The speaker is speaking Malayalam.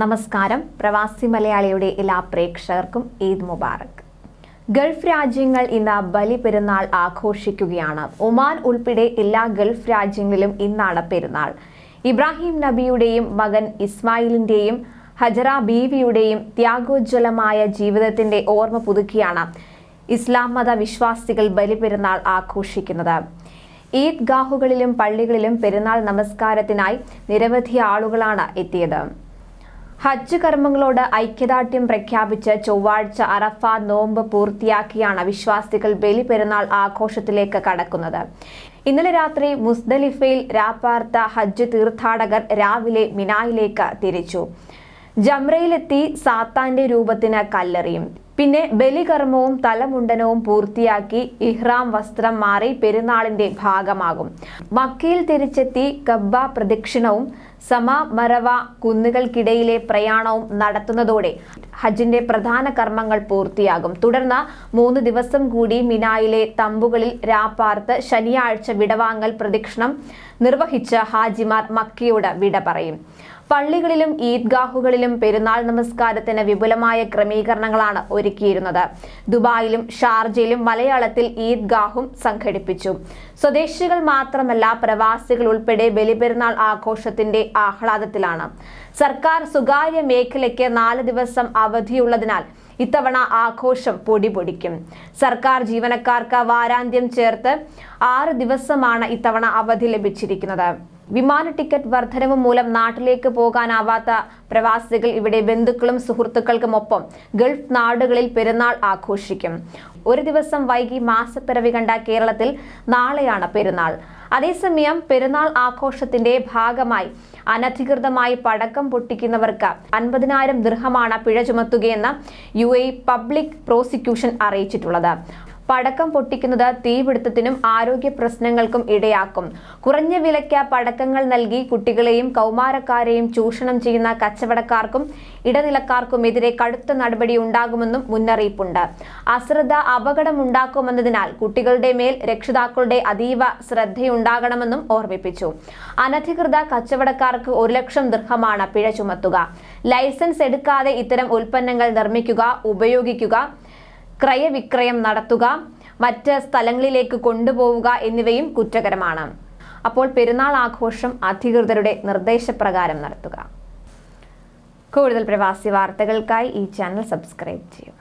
നമസ്കാരം. പ്രവാസി മലയാളിയുടെ എല്ലാ പ്രേക്ഷകർക്കും ഈദ് മുബാറക്. ഗൾഫ് രാജ്യങ്ങൾ ഇന്ന് ബലി പെരുന്നാൾ ആഘോഷിക്കുകയാണ്. ഒമാൻ ഉൾപ്പെടെ എല്ലാ ഗൾഫ് രാജ്യങ്ങളിലും ഇന്നാണ് പെരുന്നാൾ. ഇബ്രാഹിം നബിയുടെയും മകൻ ഇസ്മായിലിന്റെയും ഹജറ ബീവിയുടെയും ത്യാഗോജ്വലമായ ജീവിതത്തിന്റെ ഓർമ്മ പുതുക്കിയാണ് ഇസ്ലാം മത വിശ്വാസികൾ ബലി പെരുന്നാൾ ആഘോഷിക്കുന്നത്. ഈദ്ഗാഹുകളിലും പള്ളികളിലും പെരുന്നാൾ നമസ്കാരത്തിനായി നിരവധി ആളുകളാണ് എത്തിയത്. ഹജ്ജ് കർമ്മങ്ങളോട് ഐക്യദാർഢ്യം പ്രഖ്യാപിച്ച് ചൊവ്വാഴ്ച അറഫ നോമ്പ് പൂർത്തിയാക്കിയാണ് വിശ്വാസികൾ ബലിപെരുന്നാൾ ആഘോഷത്തിലേക്ക് കടക്കുന്നത്. ഇന്നലെ രാത്രി മുസ്ദലിഫയിൽ രാപ്പാർത്ത ഹജ്ജ് തീർത്ഥാടകർ രാവിലെ മിനായിലേക്ക് തിരിച്ചു. ജംറയിലെത്തി സാത്താന്റെ രൂപത്തിന് കല്ലെറിയും. പിന്നെ ബലികർമ്മവും തലമുണ്ടനവും പൂർത്തിയാക്കി ഇഹ്റാം വസ്ത്രം മാറി പെരുന്നാളിന്റെ ഭാഗമാകും. മക്കയിൽ തിരിച്ചെത്തി കബ്ബ പ്രദക്ഷിണവും സമ മരവ കുന്നുകൾക്കിടയിലെ പ്രയാണവും നടത്തുന്നതോടെ ഹജ്ജിന്റെ പ്രധാന കർമ്മങ്ങൾ പൂർത്തിയാകും. തുടർന്ന് മൂന്ന് ദിവസം കൂടി മിനായിലെ തമ്പുകളിൽ രാപ്പാർത്ത് ശനിയാഴ്ച വിടവാങ്ങൽ പ്രദക്ഷിണം നിർവഹിച്ച ഹാജിമാർ മക്കയോട് വിട പറയും. പള്ളികളിലും ഈദ്ഗാഹുകളിലും പെരുന്നാൾ നമസ്കാരത്തിന് വിപുലമായ ക്രമീകരണങ്ങളാണ് ഒരുക്കിയിരുന്നത് ദുബായിലും ഷാർജയിലും മലയാളത്തിൽ ഈദ്ഗാഹും സംഘടിപ്പിച്ചു. സ്വദേശികൾ മാത്രമല്ല പ്രവാസികൾ ഉൾപ്പെടെ ബലിപെരുന്നാൾ ആഘോഷത്തിന്റെ ആഹ്ലാദത്തിലാണ്. സർക്കാർ സ്വകാര്യ മേഖലയ്ക്ക് നാല് ദിവസം അവധിയുള്ളതിനാൽ ഇത്തവണ ആഘോഷം പൊടിപൊടിക്കും. സർക്കാർ ജീവനക്കാർക്ക് വാരാന്ത്യം ചേർത്ത് ആറ് ദിവസമാണ് ഇത്തവണ അവധി ലഭിച്ചിരിക്കുന്നത്. വിമാന ടിക്കറ്റ് വർധനവ് മൂലം നാട്ടിലേക്ക് പോകാനാവാത്ത പ്രവാസികൾ ഇവിടെ ബന്ധുക്കളും സുഹൃത്തുക്കൾക്കുമൊപ്പം ഗൾഫ് നാടുകളിൽ പെരുന്നാൾ ആഘോഷിക്കും. ഒരു ദിവസം വൈകി മാസപ്പിറവി കണ്ട കേരളത്തിൽ നാളെയാണ് പെരുന്നാൾ. അതേസമയം പെരുന്നാൾ ആഘോഷത്തിന്റെ ഭാഗമായി അനധികൃതമായി പടക്കം പൊട്ടിക്കുന്നവർക്ക് അൻപതിനായിരം ദൃഹമാണ് പിഴ ചുമത്തുകയെന്ന് യു എ പബ്ലിക് പ്രോസിക്യൂഷൻ അറിയിച്ചിട്ടുള്ളത്. പടക്കം പൊട്ടിക്കുന്നത് തീപിടുത്തത്തിനും ആരോഗ്യ പ്രശ്നങ്ങൾക്കും ഇടയാക്കും. കുറഞ്ഞ വിലയ്ക്ക് പടക്കങ്ങൾ നൽകി കുട്ടികളെയും കൗമാരക്കാരെയും ചൂഷണം ചെയ്യുന്ന കച്ചവടക്കാർക്കും ഇടനിലക്കാർക്കുമെതിരെ കടുത്ത നടപടി ഉണ്ടാകുമെന്നും മുന്നറിയിപ്പുണ്ട്. അശ്രദ്ധ അപകടമുണ്ടാക്കുമെന്നതിനാൽ കുട്ടികളുടെ മേൽ രക്ഷിതാക്കളുടെ അതീവ ശ്രദ്ധയുണ്ടാകണമെന്നും ഓർമ്മിപ്പിച്ചു. അനധികൃത കച്ചവടക്കാർക്ക് ഒരു ലക്ഷം ദൃഹമാണ് പിഴ ചുമത്തുക. ലൈസൻസ് എടുക്കാതെ ഇത്തരം ഉൽപ്പന്നങ്ങൾ നിർമ്മിക്കുക ഉപയോഗിക്കുക ക്രയവിക്രയം നടത്തുക മറ്റ് സ്ഥലങ്ങളിലേക്ക് കൊണ്ടുപോവുക എന്നിവയും കുറ്റകരമാണ്. അപ്പോൾ പെരുന്നാൾ ആഘോഷം അധികൃതരുടെ നിർദ്ദേശപ്രകാരം നടത്തുക. കൂടുതൽ പ്രവാസി വാർത്തകൾക്കായി ഈ ചാനൽ സബ്സ്ക്രൈബ് ചെയ്യും.